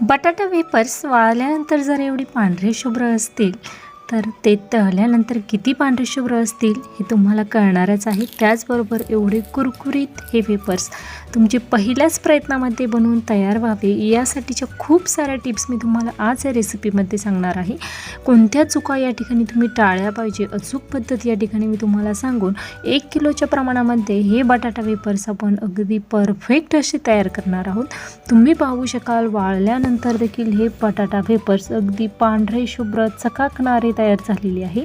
बटाटा वेपर्स वाळल्यानंतर जर एवढी पांढरे शुभ्र असतील तर ते तळल्यानंतर किती पांढरे शुभ्र असतील हे तुम्हाला कळणारच आहे. त्याचबरोबर एवढे कुरकुरीत हे वेपर्स तुमचे पहिल्याच प्रयत्नामध्ये बनवून तयार व्हावे यासाठीच्या खूप साऱ्या टिप्स मी तुम्हाला आज या रेसिपीमध्ये सांगणार आहे. कोणत्या चुका या ठिकाणी तुम्ही टाळल्या पाहिजे अचूक पद्धत या ठिकाणी मी तुम्हाला सांगून एक किलोच्या प्रमाणामध्ये हे बटाटा वेपर्स आपण अगदी परफेक्ट असे तयार करणार आहोत. तुम्ही पाहू शकाल वाळल्यानंतर देखील हे बटाटा वेपर्स अगदी पांढरे शुभ्र चकाकणारे तयार झालेली आहे.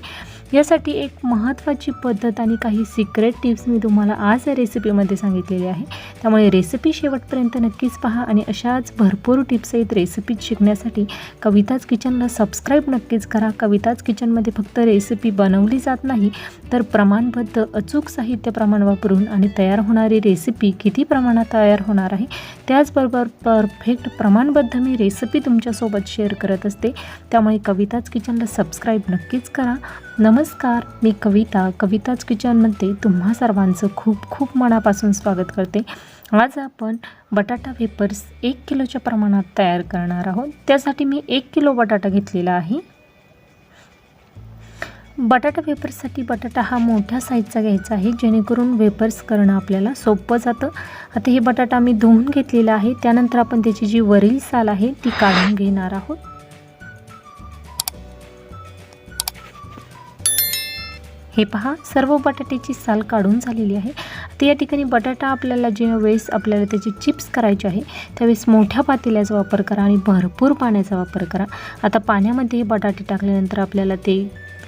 यासाठी एक महत्त्वाची पद्धत आणि काही सिक्रेट टिप्स मी तुम्हाला आज या रेसिपीमध्ये सांगितलेली आहे. त्यामुळे रेसिपी शेवटपर्यंत नक्कीच पहा आणि अशाच भरपूर टिप्स आहेत रेसिपी शिकण्यासाठी कविताच किचनला सबस्क्राईब नक्कीच करा. कविताच किचनमध्ये फक्त रेसिपी बनवली जात नाही तर प्रमाणबद्ध अचूक साहित्य प्रमाण वापरून आणि तयार होणारी रेसिपी किती प्रमाणात तयार होणार आहे त्याचबरोबर परफेक्ट प्रमाणबद्ध मी रेसिपी तुमच्यासोबत शेअर करत असते. त्यामुळे कविताच किचनला सबस्क्राईब नक्कीच करा. नमस्कार. नमस्कार मी कविता. कविताच किचनमध्ये तुम्हा सर्वांचं खूप खूप मनापासून स्वागत करते. आज आपण बटाटा वेपर्स एक किलोच्या प्रमाणात तयार करणार आहोत. त्यासाठी मी एक किलो बटाटा घेतलेला आहे. बटाटा वेपर्ससाठी बटाटा हा मोठ्या साईजचा घ्यायचा आहे. जेणेकरून वेपर्स करणं आपल्याला सोपं जातं. आता हे बटाटा मी धुवून घेतलेला आहे. त्यानंतर आपण त्याची जी वरील साल आहे ती काढून घेणार आहोत. हे पहा सर्व बटाट्याची साल काढून झालेली आहे. आता या ठिकाणी बटाटा आपल्याला ज्यावेळेस आपल्याला त्याचे चिप्स करायचे आहे त्यावेळेस मोठ्या पातेल्याचा वापर करा आणि भरपूर पाण्याचा वापर करा. आता पाण्यामध्ये हे बटाटे टाकल्यानंतर आपल्याला ते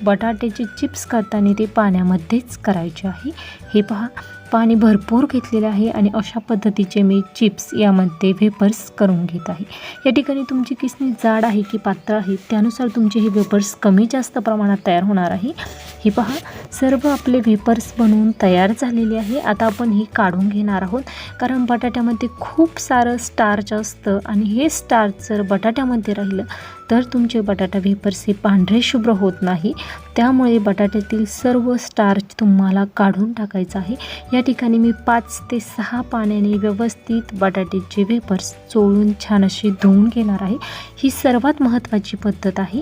बटाट्याचे चिप्स करताना ते पाण्यामध्येच करायचे आहे. हे पहा पाणी भरपूर घेतलेलं आहे आणि अशा पद्धतीचे मी चिप्स यामध्ये वेपर्स करून घेत आहे. या ठिकाणी तुमची किसणी जाड आहे की पातळ आहे त्यानुसार तुमचे हे वेपर्स कमी जास्त प्रमाणात तयार होणार आहे. हे पहा सर्व आपले वेपर्स बनवून तयार झालेले आहे. आता आपण ही काढून घेणार आहोत. कारण बटाट्यामध्ये खूप सारं स्टार्च असतं आणि हे स्टार्च जर बटाट्यामध्ये राहिलं तर तुमचे बटाटा वेपर्स हे पांढरे शुभ्र होत नाही. त्यामुळे बटाट्यातील सर्व स्टार्च तुम्हाला काढून टाकायचं आहे. या ठिकाणी मी पाच ते सहा पाण्याने व्यवस्थित बटाट्याचे वेपर्स चोळून छान असे धुवून घेणार आहे. ही सर्वात महत्त्वाची पद्धत आहे.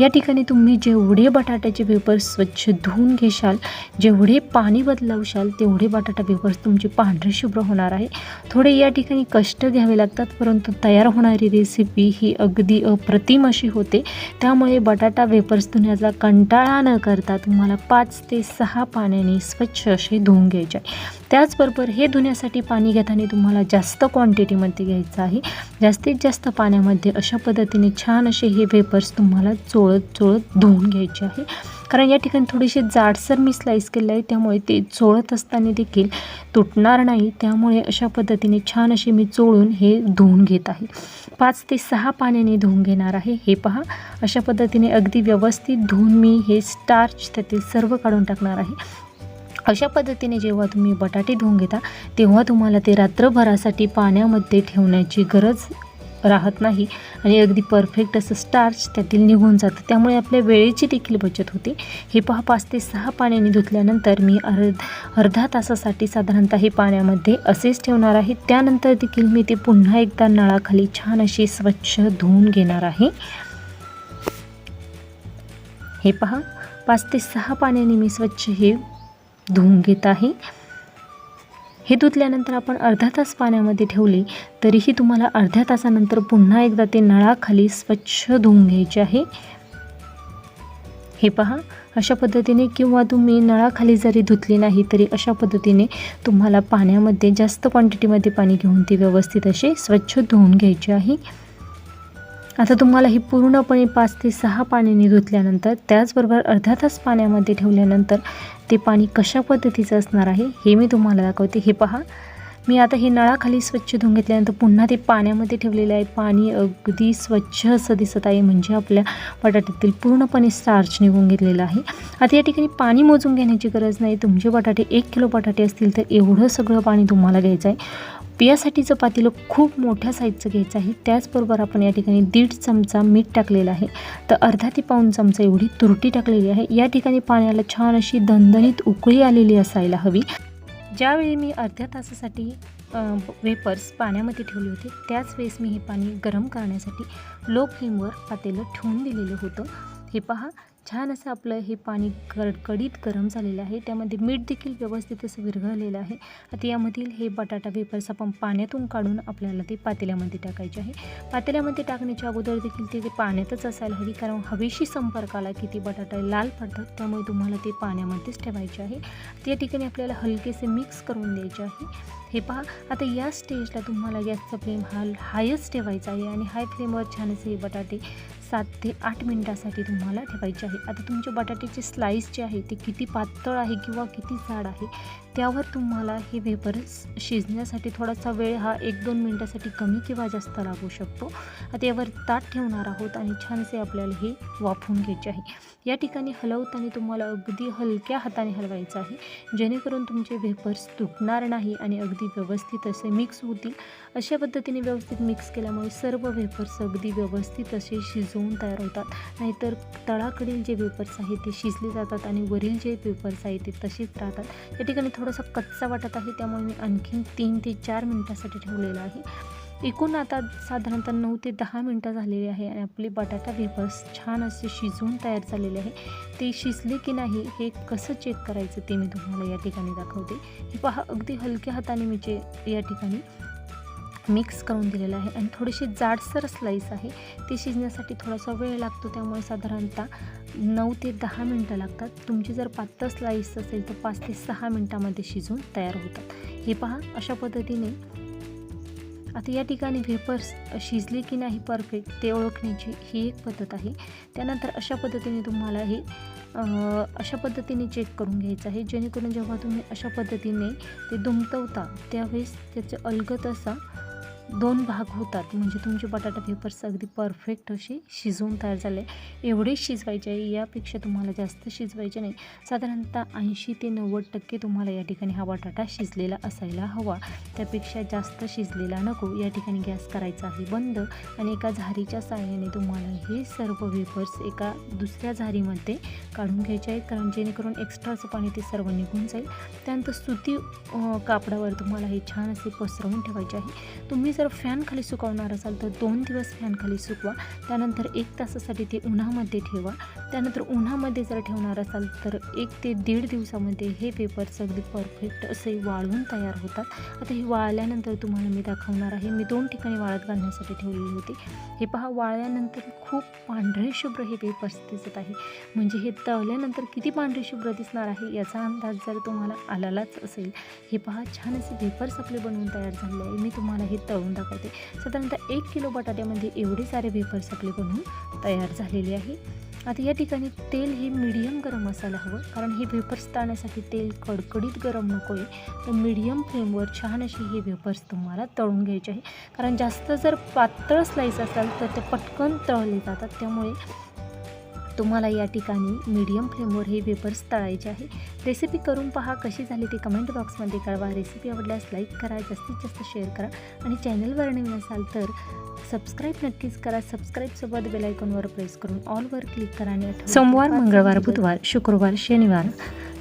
या ठिकाणी तुम्ही जेवढे बटाट्याचे वेपर्स स्वच्छ धुवून घेशाल जेवढे पाणी बदलावशाल तेवढे बटाटा वेपर्स तुमचे पांढरे शुभ्र होणार आहे. थोडे या ठिकाणी कष्ट घ्यावे लागतात परंतु तयार होणारी रेसिपी ही अगदी अप्रतिम अशी होते. त्यामुळे बटाटा वेपर्स धुण्याचा कंटाळा न करता तुम्हाला पाच ते सहा पाण्याने स्वच्छ असे धुवून घ्यायचे आहे. त्याचबरोबर हे धुण्यासाठी पाणी घेताना तुम्हाला जास्त क्वांटिटीमध्ये घ्यायचं आहे. जास्तीत जास्त पाण्यामध्ये अशा पद्धतीने छान असे हे वेपर्स तुम्हाला चोळत चोळत धुवून घ्यायचे आहे. कारण या ठिकाणी थोडीशी जाडसर मी स्लाईस केलं आहे त्यामुळे ते चोळत असताना देखील तुटणार नाही. त्यामुळे अशा पद्धतीने छान असे मी चोळून हे धुवून घेत आहे. पाच ते सहा पाण्याने धुवून घेणार आहे. हे पहा अशा पद्धतीने अगदी व्यवस्थित धुवून मी हे स्टार्च त्यातील सर्व काढून टाकणार आहे. अशा पद्धतीने जेव्हा तुम्ही बटाटे धुवून घेता तेव्हा तुम्हाला ते रात्रभरासाठी पाण्यामध्ये ठेवण्याची गरज राहत नाही आणि अगदी परफेक्ट असं स्टार्च त्यातील निघून जातं. त्यामुळे आपल्या वेळेची देखील बचत होते. हे पहा पाच ते सहा पाण्याने धुतल्यानंतर मी अर्ध अर्धा तासासाठी साधारणतः हे पाण्यामध्ये असेच ठेवणार आहे. त्यानंतर देखील मी ते पुन्हा एकदा नळाखाली छान अशी स्वच्छ धुवून घेणार आहे. हे पहा पाच ते सहा पाण्याने मी स्वच्छ हे धुवून घेत आहे. हे धुतल्यानंतर आपण अर्धा तास पाण्यामध्ये ठेवले तरीही तुम्हाला अर्ध्या तासानंतर पुन्हा एकदा ते नळाखाली स्वच्छ धुवून घ्यायचे आहे. हे पहा अशा पद्धतीने किंवा तुम्ही नळाखाली जरी धुतली नाही तरी अशा पद्धतीने तुम्हाला पाण्यामध्ये जास्त क्वांटिटीमध्ये पाणी घेऊन ती व्यवस्थित असे स्वच्छ धुवून घ्यायची आहे. आता तुम्हाला ही पूर्णपणे पाच ते सहा पाण्याने धुतल्यानंतर त्याचबरोबर अर्धा तास पाण्यामध्ये ठेवल्यानंतर ते पाणी कशा पद्धतीचं असणार आहे हे मी तुम्हाला दाखवते. हे पहा मी आता हे नळाखाली स्वच्छ धुवून घेतल्यानंतर पुन्हा ते पाण्यामध्ये ठेवलेलं आहे. पाणी अगदी स्वच्छ असं दिसत आहे म्हणजे आपल्या बटाट्यातील पूर्णपणे स्टार्च निघून घेतलेलं आहे. आता या ठिकाणी पाणी मोजून घेण्याची गरज नाही. तुमचे बटाटे एक किलो बटाटे असतील तर एवढं सगळं पाणी तुम्हाला घ्यायचं आहे. यासाठीचं पातेलं खूप मोठ्या साईजचं घ्यायचं आहे. त्याचबरोबर आपण या ठिकाणी दीड चमचा मीठ टाकलेलं आहे. तर अर्धा ते पाऊन चमचा एवढी तुरटी टाकलेली आहे. या ठिकाणी पाण्याला छान अशी दणदणीत उकळी आलेली असायला हवी. ज्यावेळी मी अर्ध्या तासासाठी वेपर्स पाण्यामध्ये ठेवले होते त्याच वेळेस मी हे पाणी गरम करण्यासाठी लो फ्लेमवर पातेलं ठेवून दिलेलं होतं. हे पहा छान असं आपलं हे पाणी कडकडीत गरम झालेलं आहे. त्यामध्ये मीठ देखील व्यवस्थित असं विरघळलेलं आहे. आता यामधील हे बटाटा पेपर्स आपण पाण्यातून काढून आपल्याला ते पातेल्यामध्ये टाकायचे आहे. पातेल्यामध्ये टाकण्याच्या अगोदर देखील ते पाण्यातच असायला हवी कारण हवेशी संपर्क आला की ते बटाटा लाल पडतात त्यामुळे तुम्हाला ते पाण्यामध्येच ठेवायचे आहे. त्या ठिकाणी आपल्याला हलकेसे मिक्स करून द्यायचे आहे. हे पहा आता या स्टेजला तुम्हाला गॅसचा फ्लेम हा हायच ठेवायचा आहे आणि हाय फ्लेमवर छान असे बटाटे सात ते आठ मिनटासाठी तुम्हाला ठेवायचे आहे. आता तुमचे बटाट्याचे स्लाईस जे आहे ते किती पातळ आहे किंवा किती जाड आहे त्यावर तुम्हाला हे वेपर्स शिजण्यासाठी थोडासा वेळ हा एक दोन मिनटासाठी कमी किंवा जास्त लागू शकतो. आता यावर ताट ठेवणार आहोत आणि छानसे आपल्याला हे वाफवून घ्यायचे आहे. या ठिकाणी हलवताना तुम्हाला अगदी हलक्या हाताने हलवायचं आहे. जेणेकरून तुमचे वेपर्स तुटणार नाही आणि अगदी अगदी व्यवस्थित असे मिक्स होतील. अशा पद्धतीने व्यवस्थित मिक्स केल्यामुळे सर्व वेफर्स अगदी व्यवस्थित असे शिजवून तयार होतात. नाहीतर तळाकडील जे वेपर्स आहेत ते शिजले जातात आणि वरील जे वेफर्स आहेत ते तसेच राहतात. या ठिकाणी थोडासा कच्चा वाटत आहे त्यामुळे मी आणखीन तीन ते चार मिनटासाठी ठेवलेलं आहे. एकूण आता साधारणतः नऊ ते दहा मिनटं झालेली आहे आणि आपले बटाटा वेफर्स छान असे शिजवून तयार झालेले आहे. ते शिजले की नाही हे कसं चेक करायचं ते मी तुम्हाला या ठिकाणी दाखवते. हे पहा अगदी हलक्या हाताने मी जे या ठिकाणी मिक्स करून दिलेलं आहे आणि थोडीशी जाडसर स्लाईस आहे. ते शिजण्यासाठी थोडासा वेळ लागतो त्यामुळे साधारणतः नऊ ते दहा मिनटं लागतात. तुमची जर पातळ स्लाईस असेल तर पाच ते सहा मिनटामध्ये शिजून तयार होतात. हे पहा अशा पद्धतीने आता या ठिकाणी वेपर्स शिजले की नाही परफेक्ट ते ओळखण्याची ही एक पद्धत आहे. त्यानंतर अशा पद्धतीने तुम्हाला हे अशा पद्धतीने चेक करून घ्यायचं आहे. जेणेकरून जेव्हा तुम्ही अशा पद्धतीने ते दुमतवता त्यावेळेस त्याचं अलगत असा दोन भाग होतात. म्हणजे तुमचे बटाटा पेपर्स अगदी परफेक्ट असे शिजवून तयार झाले. एवढे शिजवायचे आहे यापेक्षा तुम्हाला जास्त शिजवायचे नाही. साधारणतः ऐंशी ते नव्वद टक्के तुम्हाला या ठिकाणी हा बटाटा शिजलेला असायला हवा. त्यापेक्षा जास्त शिजलेला नको. या ठिकाणी गॅस करायचा आहे बंद आणि एका झारीच्या साह्याने तुम्हाला हे सर्व वेफर्स एका दुसऱ्या झारीमध्ये काढून घ्यायचे आहेत. कारण जेणेकरून एक्स्ट्राचं पाणी ते सर्व निघून जाईल. त्यानंतर सुती कापडावर तुम्हाला हे छान असे पसरवून ठेवायचे आहे. तुम्ही जर फॅनखाली सुकवणार असाल तर दोन दिवस फॅनखाली सुकवा. त्यानंतर एक तासासाठी ते उन्हामध्ये ठेवा. त्यानंतर उन्हामध्ये जर ठेवणार असाल तर एक ते दीड दिवसामध्ये हे पेपर्स अगदी परफेक्ट असे वाळून तयार होतात. आता हे वाळल्यानंतर तुम्हाला मी दाखवणार आहे. मी दोन ठिकाणी वाळत घालण्यासाठी ठेवलेली होती. हे पहा वाळल्यानंतर खूप पांढरे शुभ्र हे पेपर्स दिसत आहे. म्हणजे हे तळल्यानंतर किती पांढरे शुभ्र दिसणार आहे याचा अंदाज जर तुम्हाला आलालाच असेल. हे पहा छान असे पेपर्स आपले बनवून तयार झाले आहे. मी तुम्हाला हे तळून दाखवते. साधारणतः एक किलो बटाट्यामध्ये एवढे सारे पेपर्स आपले बनवून तयार झालेले आहे. आता या ठिकाणी तेल हे मीडियम गरम असायला हवं. कारण हे वेपर्स तळण्यासाठी तेल कडकडीत गरम नको आहे तर मीडियम फ्लेमवर छान असे हे वेपर्स तुम्हाला तळून घ्यायचे आहे. कारण जास्त जर पातळ स्लाईस असाल तर ते पटकन तळले जातात. त्यामुळे तुम्हाला या ठिकाणी मीडियम फ्लेमवर हे वेपर्स तळायचे आहे. रेसिपी करून पहा कशी झाली ती कमेंट बॉक्समध्ये कळवा. रेसिपी आवडल्यास लाईक करा जास्तीत जास्त शेअर करा आणि चॅनलवर नवीन असाल तर सबस्क्राईब नक्कीच करा. सबस्क्राईबसोबत बेलायकॉनवर प्रेस करून ऑलवर क्लिक करा आणि सोमवार मंगळवार बुधवार शुक्रवार शनिवार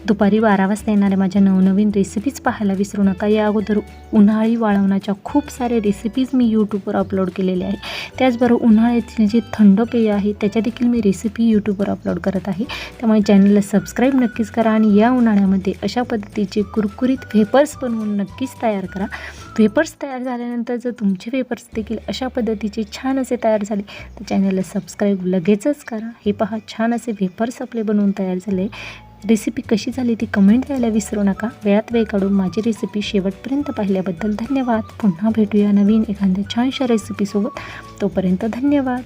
दुपारी बारा वाजता येणाऱ्या माझ्या नवनवीन रेसिपीज पाहायला विसरू नका. या अगोदर उन्हाळी वाळवण्याच्या खूप साऱ्या रेसिपीज मी यूट्यूबवर अपलोड केलेल्या आहे. त्याचबरोबर उन्हाळ्यातील जे थंड पेय आहे त्याच्या देखील मी रेसिपी यूट्यूबवर अपलोड करत आहे. त्यामुळे चॅनलला सबस्क्राईब नक्कीच करा आणि या उन्हाळ्यामध्ये अशा पद्धतीचे कुरकुरीत वेपर्स बनवून नक्कीच तयार करा. वेपर्स तयार झाल्यानंतर जर तुमचे वेपर्स देखील अशा पद्धतीचे छान असे तयार झाले तर चॅनलला सबस्क्राईब लगेचच करा. हे पहा छान असे वेपर्स आपले बनवून तयार झाले. रेसिपी कशी झाली ती कमेंट द्यायला विसरू नका. वेळात वेळ काढून माझी रेसिपी शेवटपर्यंत पाहिल्याबद्दल धन्यवाद. पुन्हा भेटूया नवीन एखाद्या छानशा रेसिपीसोबत तोपर्यंत धन्यवाद.